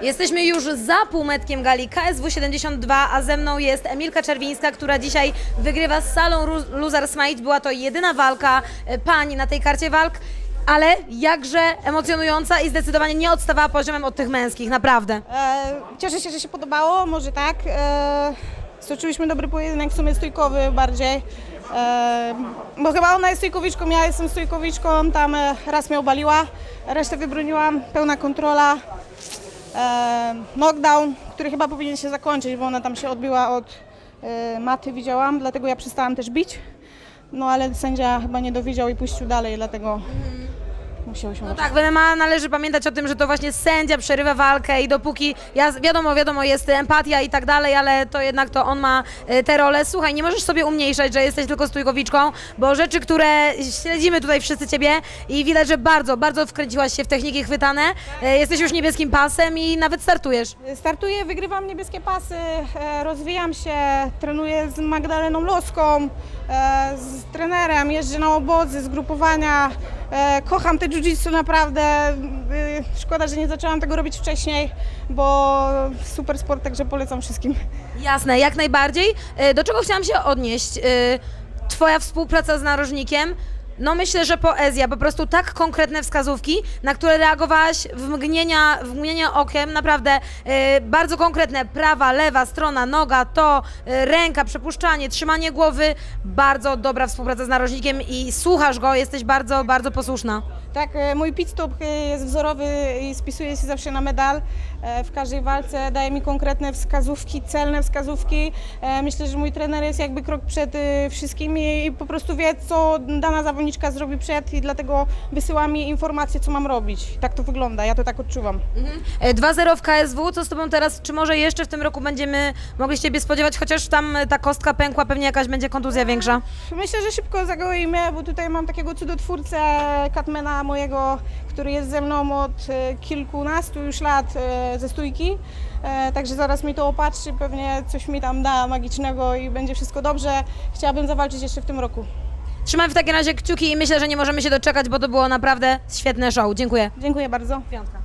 Jesteśmy już za półmetkiem gali KSW 72, a ze mną jest Emilka Czerwińska, która dzisiaj wygrywa z salą Ru- Losers Might. Była to jedyna walka e, pań na tej karcie walk, ale jakże emocjonująca i zdecydowanie nie odstawała poziomem od tych męskich, naprawdę. E, cieszę się, że się podobało, może tak. E, stoczyliśmy dobry pojedynek, w sumie stójkowy bardziej. E, bo chyba ona jest stójkowiczką, ja jestem stójkowiczką, tam e, raz mnie obaliła, resztę wybroniłam, pełna kontrola. Knockdown, który chyba powinien się zakończyć, bo ona tam się odbiła od e, maty, widziałam, dlatego ja przestałam też bić. No ale sędzia chyba nie dowiedział i puścił dalej, dlatego musiał się No tak, MMA należy pamiętać o tym, że to właśnie sędzia przerywa walkę i dopóki, ja, wiadomo, wiadomo, jest empatia i tak dalej, ale to jednak to on ma e, tę rolę. Słuchaj, nie możesz sobie umniejszać, że jesteś tylko stójkowiczką, bo rzeczy, które śledzimy tutaj wszyscy ciebie i widać, że bardzo, bardzo wkręciłaś się w techniki chwytane. E, Jesteś już niebieskim pasem i nawet startujesz. Startuję, wygrywam niebieskie pasy, e, rozwijam się, trenuję z Magdaleną Loską, e, z trenerem, jeżdżę na obozy, zgrupowania. E, kocham te jiu-jitsu naprawdę. E, Szkoda, że nie zaczęłam tego robić wcześniej, bo super sport, także polecam wszystkim. Jasne, jak najbardziej. E, Do czego chciałam się odnieść? E, Twoja współpraca z narożnikiem. No myślę, że poezja, po prostu tak konkretne wskazówki, na które reagowałaś w mgnienia, w mgnienia okiem, naprawdę e, bardzo konkretne, prawa, lewa, strona, noga, to, e, ręka, przepuszczanie, trzymanie głowy, bardzo dobra współpraca z narożnikiem i słuchasz go, jesteś bardzo, bardzo posłuszna. Tak, e, mój pit stop jest wzorowy i spisuje się zawsze na medal. W każdej walce daje mi konkretne wskazówki, celne wskazówki. Myślę, że mój trener jest jakby krok przed wszystkimi i po prostu wie, co dana zawodniczka zrobi przed i dlatego wysyła mi informacje, co mam robić. Tak to wygląda, ja to tak odczuwam. E, 2-0 w KSW, co z Tobą teraz, czy może jeszcze w tym roku będziemy mogli się Ciebie spodziewać, chociaż tam e, ta kostka pękła, pewnie jakaś będzie kontuzja większa? Myślę, że szybko zagoimy, bo tutaj mam takiego cudotwórcę Katmana mojego, który jest ze mną od e, kilkunastu już lat e, ze stójki. E, Także zaraz mi to opatrzy, pewnie coś mi tam da magicznego i będzie wszystko dobrze. Chciałabym zawalczyć jeszcze w tym roku. Trzymamy w takim razie kciuki i myślę, że nie możemy się doczekać, bo to było naprawdę świetne show. Dziękuję. Dziękuję bardzo. Piątka.